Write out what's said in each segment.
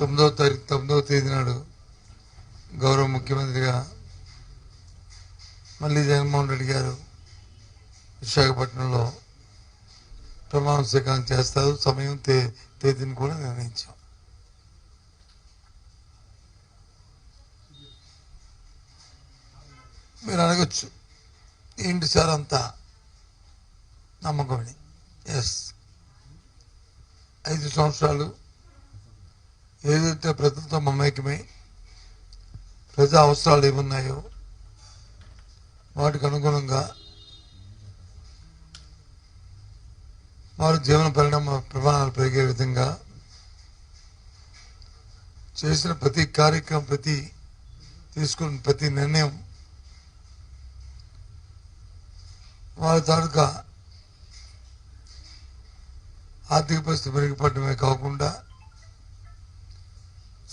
తొమ్మిదవ తారీఖు తొమ్మిదవ తేదీ నాడు గౌరవ ముఖ్యమంత్రిగా మళ్ళీ జగన్మోహన్ రెడ్డి గారు విశాఖపట్నంలో ప్రమాణ స్వీకారం చేస్తారు. సమయం తే తేదీని కూడా నిర్ణయించాం. మీరు అడగచ్చు. ఏంటి సార్ అంతా నమ్మకమని? ఎస్ ఐదు సంవత్సరాలు ఏదైతే ప్రజలతో మమేకమై ప్రజా అవసరాలు ఏమున్నాయో వాటికి అనుగుణంగా వారి జీవన పరిణామ ప్రమాణాలు పెరిగే విధంగా చేసిన ప్రతి కార్యక్రమం ప్రతి తీసుకున్న ప్రతి నిర్ణయం వారి తాలూకా ఆర్థిక పరిస్థితి మెరుగుపడమే కాకుండా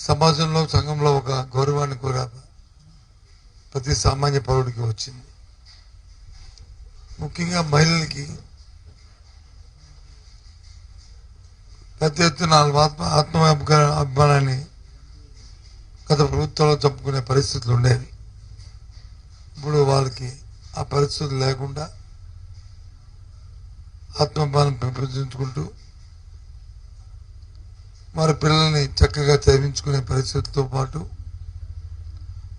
సమాజంలో సంఘంలో ఒక గౌరవాన్ని కూడా ప్రతి సామాన్య పౌరుడికి వచ్చింది. ముఖ్యంగా మహిళలకి పెద్ద ఎత్తున ఆత్మ ఆత్మ అభిమానాన్ని గత ప్రభుత్వంలో చంపుకునే పరిస్థితులు ఉండేవి. ఇప్పుడు వాళ్ళకి ఆ పరిస్థితులు లేకుండా ఆత్మభావం పెంపొందించుకుంటూ వారి పిల్లల్ని చక్కగా చదివించుకునే పరిస్థితితో పాటు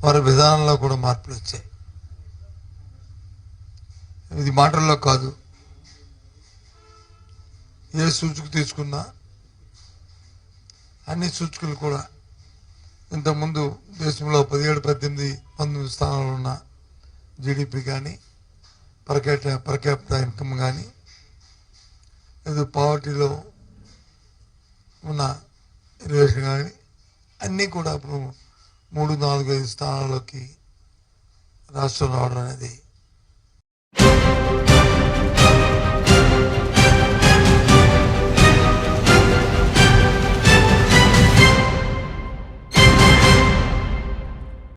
వారి విధానంలో కూడా మార్పులు వచ్చాయి. ఇది మాటల్లో కాదు. ఏ సూచిక తీసుకున్నా అన్ని సూచికలు కూడా ఇంతకుముందు దేశంలో పదిహేడు పద్దెనిమిది పంతొమ్మిది స్థానాలు ఉన్న జీడిపి కానీ పర్కేట క్యాపిటా ఇన్కమ్ కానీ లేదు పావర్టీలో ఉన్న ఇరిగేషన్ కానీ అన్నీ కూడా ఇప్పుడు మూడు నాలుగైదు స్థానాల్లోకి రాష్ట్రం రావడం అనేది